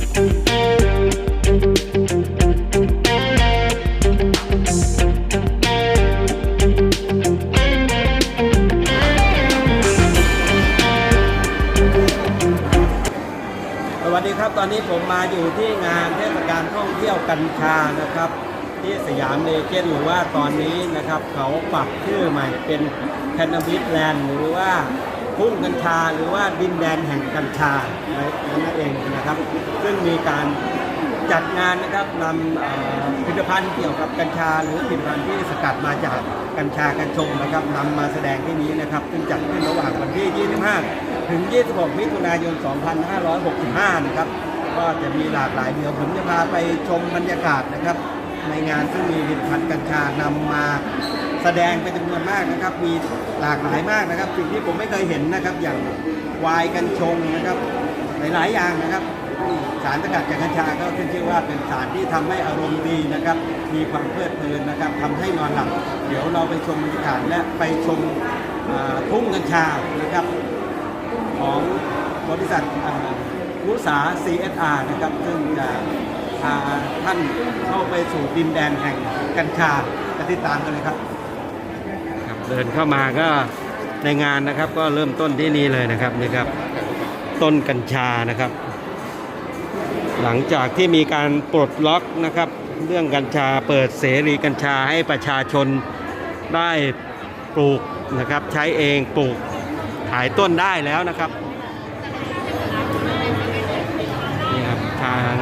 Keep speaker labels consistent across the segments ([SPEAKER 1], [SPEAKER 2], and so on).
[SPEAKER 1] สวัสดีครับตอนนี้ผมมาอยู่ที่งานเทศกาลท่องเที่ยวกัญชานะครับ ที่สยามเลเจนหรือว่าตอนนี้นะครับ เขาปรับชื่อใหม่เป็นแคนนาบิสแลนด์หรือว่า ทุ่งกัญชาหรือว่าดินแดนแห่งกัญชานั่นเองนะครับ ซึ่งมีการจัดงานนะครับนำผลิตภัณฑ์เกี่ยวกับกัญชา หรือผลิตภัณฑ์ที่สกัดมาจากกัญชากัญชงนะครับนำมาแสดงที่นี้นะครับ ซึ่งจัดขึ้นระหว่างวันที่ 25 ถึง 26 มิถุนายน 2565 นะครับ ก็จะมีหลากหลายเดียวผมจะพาไปชมบรรยากาศนะครับ ในงานซึ่งมีผลิตภัณฑ์กัญชานำมาแสดงเป็นจำนวนมากนะครับ มีหลากหลายมากนะครับ สิ่งที่ผมไม่เคยเห็นนะครับ อย่างวน์กัญชงนะครับ หลาย ๆ อย่างนะครับ สารสกัดจากกัญชาก็ขึ้นชื่อว่าเป็นสารที่ทำให้อารมณ์ดีนะครับ มีความเพลิดเพลินนะครับทำให้นอนหลับ เดี๋ยวเราไปชมบรรยากาศและไปชมทุ่งกัญชานะครับ ของบริษัทวุษา CSR นะครับ ซึ่งจะ พาท่านเข้าไปสู่ดินแดนแห่งกัญชาจะติดตามกันเลยครับ ครับเดินเข้ามาก็ในงานนะครับ ก็เริ่มต้นที่นี่เลยนะครับนี่ครับ ต้นกัญชานะครับ หลังจากที่มีการปลดล็อกนะครับ เรื่องกัญชาเปิดเสรีกัญชาให้ประชาชนได้ปลูกนะครับใช้เองปลูกขายต้นได้แล้วนะครับนี่ครับทาง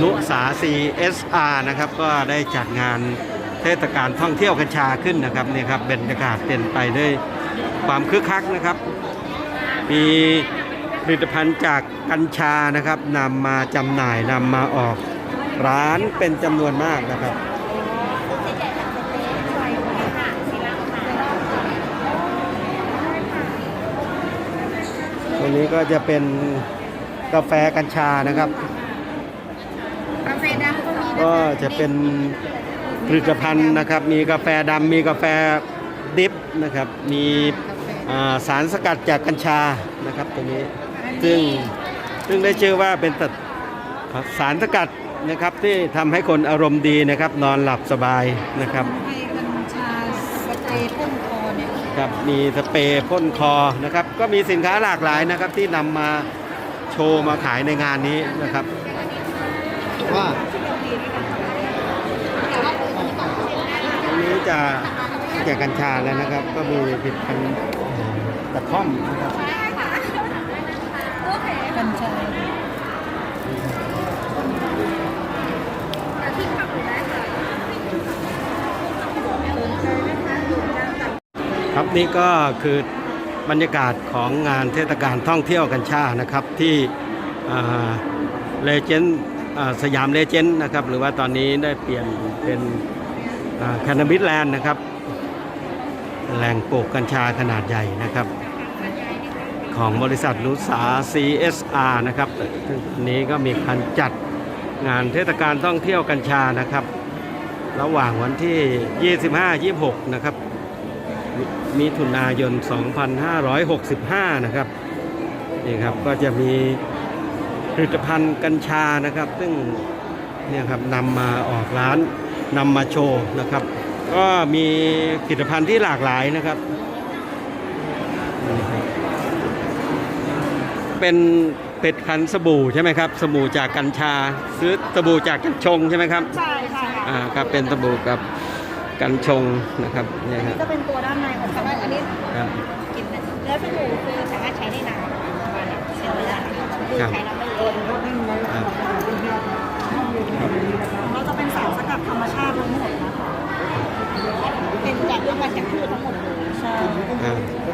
[SPEAKER 1] นุสา CSR นะครับ ก็ได้จัดงานเทศกาลท่องเที่ยวกัญชาขึ้นนะครับนี่ครับบรรยากาศเป็นไปด้วยความคึกคักนะครับ มีผลิตภัณฑ์จากกัญชานะครับนำมาจำหน่ายนำมาออกร้านเป็นจำนวนมากนะครับตรงนี้ก็จะเป็นกาแฟกัญชานะครับ
[SPEAKER 2] ก็มีนะ
[SPEAKER 1] ก็จะเป็นผลิตภัณฑ์นะครับ มีกาแฟดำมีกาแฟดิฟนะครับ มีอ่าสารสกัดจากกัญชานะครับตรงนี้ซึ่งซึ่งได้ชื่อว่าเป็นตัดสารสกัดนะครับที่ทำให้คนอารมณ์ดีนะครับ นอนหลับสบายนะครับ
[SPEAKER 2] ให้กัญชาสเปรย์พ่นคอเนี่ย
[SPEAKER 1] ครับมีสเปรย์พ่นคอนะครับ ก็มีสินค้าหลากหลายนะครับที่นำมาโชว์มาขายในงานนี้นะครับว่าตรงนี้ จะจกกัญชาแล้วนะครับ ก็มีผลิตภัณฑ์กระท่อมนะครับ
[SPEAKER 2] กัญชา
[SPEAKER 1] ครับนี่ก็คือบรรยากาศของงานเทศกาลท่องเที่ยวกัญชานะครับที่เลเจนด์สยามเลเจนด์นะครับ หรือว่าตอนนี้ได้เปลี่ยนเป็น แคนาบิสแลนด์นะครับ แหล่งปลูกกัญชาขนาดใหญ่นะครับ ของบริษัทนุสา CSR นะครับซึ่งอันนี้ก็มีการจัดงานเทศกาลท่องเที่ยวกัญชานะครับ ระหว่างวันที่ 25-26 นะครับมิถุนายน 2565 นะครับนี่ครับก็จะมีผลิตภัณฑ์กัญชานะครับ ซึ่งเนี่ยครับนำมาออกร้าน นำมาโชว์นะครับ ก็มีผลิตภัณฑ์ที่หลากหลายนะครับนี่ครับเป็นเป็ดพันธุ์สบู่ใช่ไหมครับ สบู่จากกัญชาซื้อสบู่จากกัญชงใช่ไหมครับ
[SPEAKER 2] ใช่ค่ะ
[SPEAKER 1] อ่าครับเป็นสบู่กับกัญชงนะครับเนี่ยครับ
[SPEAKER 2] จะเป็นตัวด้านในของสบู่อันนี้
[SPEAKER 1] ครับ
[SPEAKER 2] กินแล้วสบู่คือสามารถใช้ได้นานประมาณเนี่ยเซลล์ละคือใช้แล้วไม่เละ สารสกัดธรรมชาติทั้งหมดนะคะเป็นจากน้ำมันจากพืชทั้งหมดเลยใช่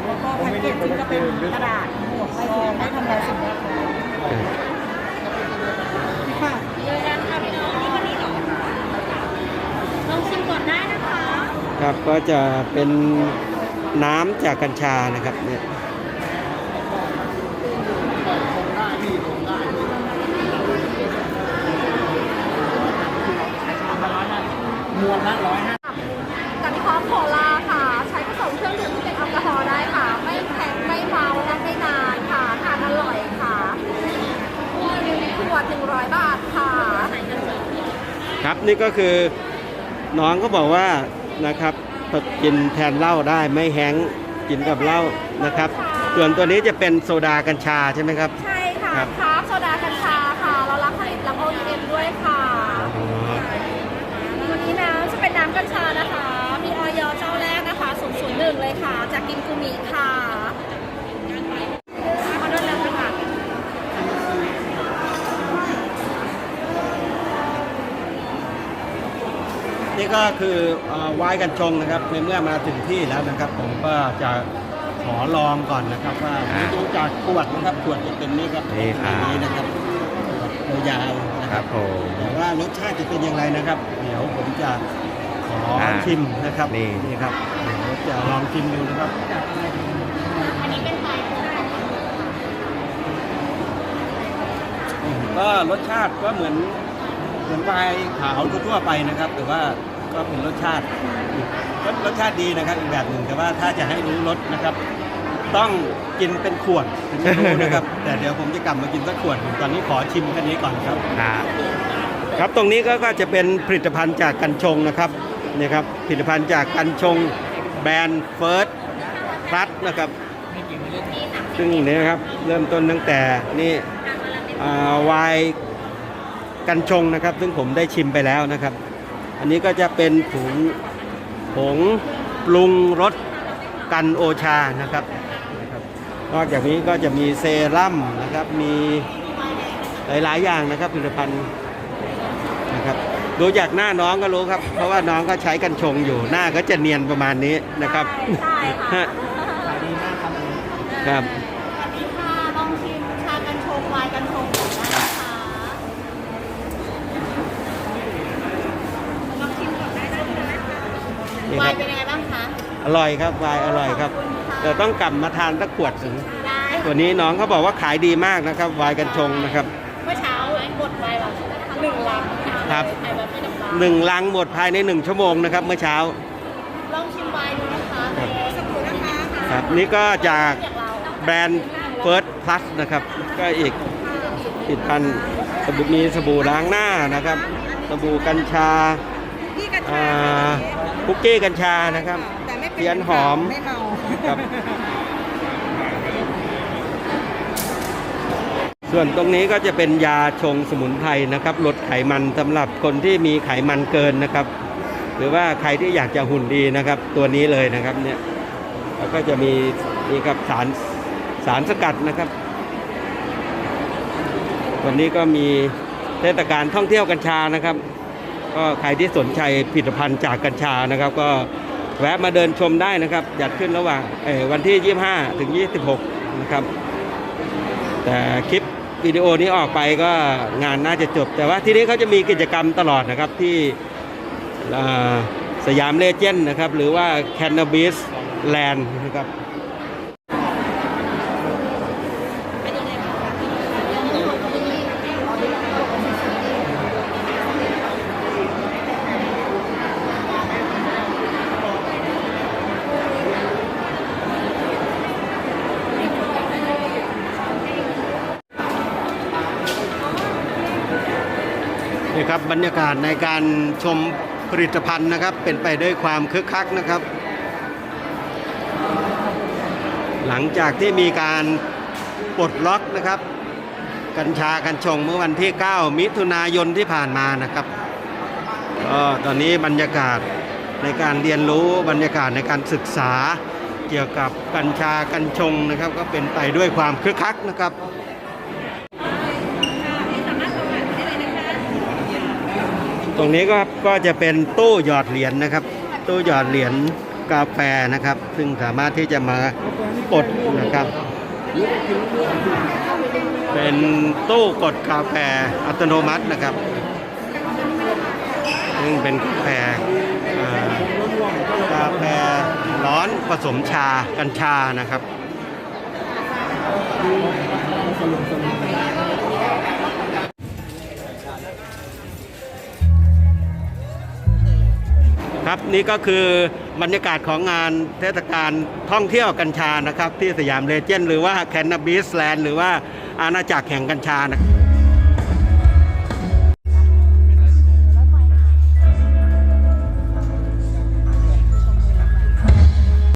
[SPEAKER 2] แล้วก็แพ็กเกจที่จะเป็นกระดาษทั้งหมดไม่ไม่ทำลายสิ่งแวดล้อม
[SPEAKER 1] ค่ะ
[SPEAKER 2] เลยร้านค่ะพี่น้องนี่วันนี้เหรอลองชิมก่อนได้นะคะ
[SPEAKER 1] ครับก็จะเป็นน้ำจากกัญชานะครับเนี่ย วลละร้อยห้า
[SPEAKER 3] กับนี่พร้อมโคลาค่ะ ใช้ผสมเครื่องดื่มที่เป็นแอลกอฮอล์ได้ค่ะ ไม่แข็งไม่เมาและไม่นานค่ะทานอร่อยค่ะขวดหนึ่งร้อยบาท
[SPEAKER 1] ค่ะครับนี่ก็คือน้องก็บอกว่านะครับกินแทนเหล้าได้ไม่แห้งกินกับเหล้านะครับ ส่วนตัวนี้จะเป็นโซดากัญชาใช่ไหมครับ
[SPEAKER 3] ใช่ค่ะ
[SPEAKER 1] ครับ
[SPEAKER 3] โซดาำจะเป็นน้ำกัญชานะคะ มีออยเจ้าแรกนะคะ001เลยค่ะ จากกินกูมิค่ะออเดอร์แล้วค่ะ
[SPEAKER 1] นี่ก็คือเอ่อไวน์กันชงนะครับ ในเมื่อมาถึงที่แล้วนะครับ ผมก็จะขอลองก่อนนะครับ ว่า
[SPEAKER 4] อ่า
[SPEAKER 1] ดูจากขวดนะครับขวดจะเป็นนี่ครับ
[SPEAKER 4] นี่ครับ
[SPEAKER 1] อย่างนี้นะครับขวดยาวๆนะ
[SPEAKER 4] ค
[SPEAKER 1] ค
[SPEAKER 4] รั
[SPEAKER 1] รั
[SPEAKER 4] บ บผม
[SPEAKER 1] แต่ว่ารสชาติจะเป็นอย่างไรนะครับ เดี๋ยวผมจะ ขอ
[SPEAKER 4] อ่า
[SPEAKER 1] ชิมนะครับ
[SPEAKER 4] นี่
[SPEAKER 1] นี่ครับเดี๋ยวจะลองชิมดูนะครับ
[SPEAKER 3] อันนี้เป็นไฟโฟม
[SPEAKER 1] อืมก็รสชาติก็เหมือนเหมือนไวน์ขาวทั่วๆไปนะครับ แต่ว่าก็เป็นรสชาติรสรสชาติดีนะครับ อีกแบบหนึ่งแต่ว่าถ้าจะให้รู้รสนะครับ ต้องกินเป็นขวดถึงจะรู้นะครับ แต่เดี๋ยวผมจะกลับมากินสักขวดหนึ่งตอนนี้ขอชิมกันนี้ก่อนครับ
[SPEAKER 4] ครับ
[SPEAKER 1] ครับตรงนี้ก็ก็จะเป็นผลิตภัณฑ์จากกัญชงนะครับ นี่ครับผลิตภัณฑ์จากกัญชงแบรนด์เฟิร์สพลัสนะครับซึ่งนี่นะครับเริ่มต้นตั้งแต่นี่อ่าไวน์กัญชงนะครับ ซึ่งผมได้ชิมไปแล้วนะครับ อันนี้ก็จะเป็นผงผงปรุงรสกันโอชานะครับ นอกจากนี้ก็จะมีเซรั่มนะครับมีหลายๆอย่างนะครับผลิตภัณฑ์ ดูจากหน้าน้องก็รู้ครับ เพราะว่าน้องก็ใช้กันชงอยู่ หน้าก็จะเนียนประมาณนี้นะครับ
[SPEAKER 3] ใช่ค่ะ
[SPEAKER 1] ครับ
[SPEAKER 3] สวัสดีค่ะลองชิมชากัญชงไวน์กัญชงก่อนได้นะคะลองชิมก่อนได้นะคะ
[SPEAKER 1] นี่
[SPEAKER 3] ไว
[SPEAKER 1] ครับ
[SPEAKER 3] น์เป็นยังไงบ้างคะ
[SPEAKER 1] อร่อยครับวายอร่อยครับ
[SPEAKER 3] ขอบคุณค่ะ
[SPEAKER 1] แต่ต้องกลับมาทานสักขวดถึง
[SPEAKER 3] ได้
[SPEAKER 1] ตัวนี้น้องเขาบอกว่าขายดีมากนะครับวายกันชงนะครับ
[SPEAKER 3] เมื่อเช้าบดไวน์แบบหนึ่ง ลัง
[SPEAKER 1] ครับ
[SPEAKER 3] ไทยแบบไม่น้ำตาล
[SPEAKER 1] หนึ่งลังหมดภายในหนึ่งชั่วโมงนะครับเมื่อเช้า
[SPEAKER 3] ลองชิมไวน์ดูนะคะ
[SPEAKER 1] ครับ
[SPEAKER 3] สักครู่นะคะ
[SPEAKER 1] ครับนี่ก็จาก
[SPEAKER 3] อย่างเรา
[SPEAKER 1] แบรนด์ First Plus นะครับ ก็อีกผลิดพันธ์สบู่มีสบู่ล้างหน้านะครับ สบู่กัญชา
[SPEAKER 2] พี่กัญ
[SPEAKER 1] อ่
[SPEAKER 2] ชาา
[SPEAKER 1] คุกกี้กัญชานะครับ
[SPEAKER 2] แต่ไม่เป็น
[SPEAKER 1] เทียนหอม
[SPEAKER 2] ไม่เมา
[SPEAKER 1] ครับ ส่วนตรงนี้ก็จะเป็นยาชงสมุนไพรนะครับลดไขมันสำหรับคนที่มีไขมันเกินนะครับ หรือว่าใครที่อยากจะหุ่นดีนะครับ ตัวนี้เลยนะครับเนี่ยแล้วก็จะมีนี่ครับสารสารสกัดนะครับ วันนี้ก็มีเทศกาลท่องเที่ยวกัญชานะครับ ก็ใครที่สนใจผลิตภัณฑ์จากกัญชานะครับ ก็แวะมาเดินชมได้นะครับ จัดขึ้นระหว่างวันที่ 25 ถึง 26 นะครับ แต่คลิป วิดีโอนี้ออกไปก็งานน่าจะจบ แต่ว่าที่นี้เขาจะมีกิจกรรมตลอดนะครับที่สยามเลเจนด์นะครับ หรือว่าแคนนาบิสแลนด์นะครับ ครับบรรยากาศในการชมผลิตภัณฑ์นะครับ เป็นไปด้วยความคึกคักนะครับ หลังจากที่มีการปลดล็อกนะครับ กัญชากัญชงเมื่อวันที่ 9 มิถุนายนที่ผ่านมานะครับก็ตอนนี้บรรยากาศในการเรียนรู้บรรยากาศในการศึกษาเกี่ยวกับกัญชากัญชงนะครับ ก็เป็นไปด้วยความคึกคักนะครับ ตรงนี้ก็ก็จะเป็นตู้หยอดเหรียญนะครับ ตู้หยอดเหรียญกาแฟนะครับ ซึ่งสามารถที่จะมากดนะครับ เป็นตู้กดกาแฟอัตโนมัตินะครับ ซึ่งเป็นกาแฟกาแฟร้อนผสมชากัญชานะครับ ครับนี่ก็คือบรรยากาศของงานเทศกาลท่องเที่ยวกัญชานะครับ ที่สยามเลเจนด์หรือว่าแคนนาบิสแลนด์หรือว่าอาณาจักรแห่งกัญชานะ